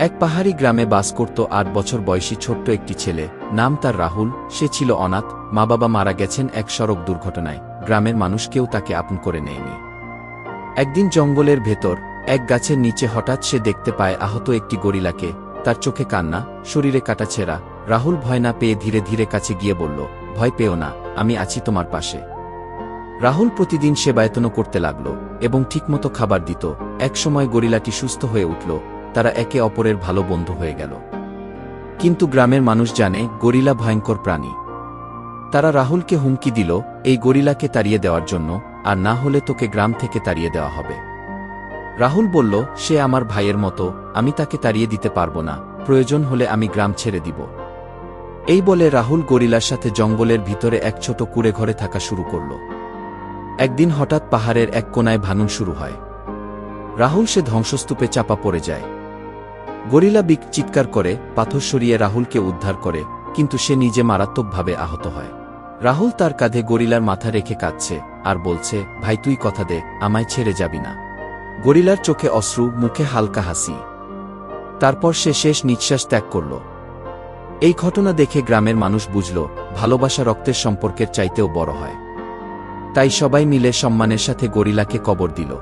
এক পাহাড়ি গ্রামে বাস করত আট বছর বয়সী ছোট্ট একটি ছেলে। নাম তার রাহুল, সে ছিল অনাথ মা বাবা মারা গেছেন এক সড়ক দুর্ঘটনায়। গ্রামের মানুষ কেউ তাকে আপন করে নেয়নি। একদিন জঙ্গলের ভেতর, এক গাছের নিচে হঠাৎ সে দেখতে পায় আহত একটি গরিলাকে। তার চোখে কান্না, শরীরে কাটা ছেঁড়া। রাহুল ভয় না পেয়ে ধীরে ধীরে কাছে গিয়ে বলল, ভয় পেও না, আমি আছি তোমার পাশে। রাহুল প্রতিদিন সে সেবায়তন করতে লাগল এবং ঠিকমতো খাবার দিত। একসময় গরিলাটি সুস্থ হয়ে উঠল। তারা একে অপরের ভালো বন্ধু হয়ে গেল। কিন্তু গ্রামের মানুষ জানে, গরিলা ভয়ঙ্কর প্রাণী। তারা রাহুলকে হুমকি দিল, এই গরিলাকে তাড়িয়ে দেওয়ার জন্য, আর না হলে তোকে গ্রাম থেকে তাড়িয়ে দেওয়া হবে। রাহুল বলল, সে আমার ভাইয়ের মতো, আমি তাকে তাড়িয়ে দিতে পারব না, প্রয়োজন হলে আমি গ্রাম ছেড়ে দিব। এই বলে রাহুল গরিলার সাথে জঙ্গলের ভিতরে এক ছোট কুড়ে ঘরে থাকা শুরু করল। একদিন হঠাৎ পাহাড়ের এক কোনায় ভাঙন শুরু হয়। রাহুল সে ধ্বংসস্তূপে চাপা পড়ে যায়। গরিলা বিক চিৎকার করে, পাথর সরিয়ে রাহুলকে উদ্ধার করে, কিন্তু সে নিজে মারাত্মকভাবে আহত হয়। রাহুল তার কাঁধে গরিলার মাথা রেখে কাঁদছে আর বলছে, ভাই, তুই কথা দে, আমায় ছেড়ে যাবি না। গরিলার চোখে অশ্রু, মুখে হালকা হাসি। তারপর সে শেষ নিঃশ্বাস ত্যাগ করল। এই ঘটনা দেখে গ্রামের মানুষ বুঝল, ভালোবাসা রক্তের সম্পর্কের চাইতেও বড় হয়। তাই সবাই মিলে সম্মানের সাথে গরিলাকে কবর দিল।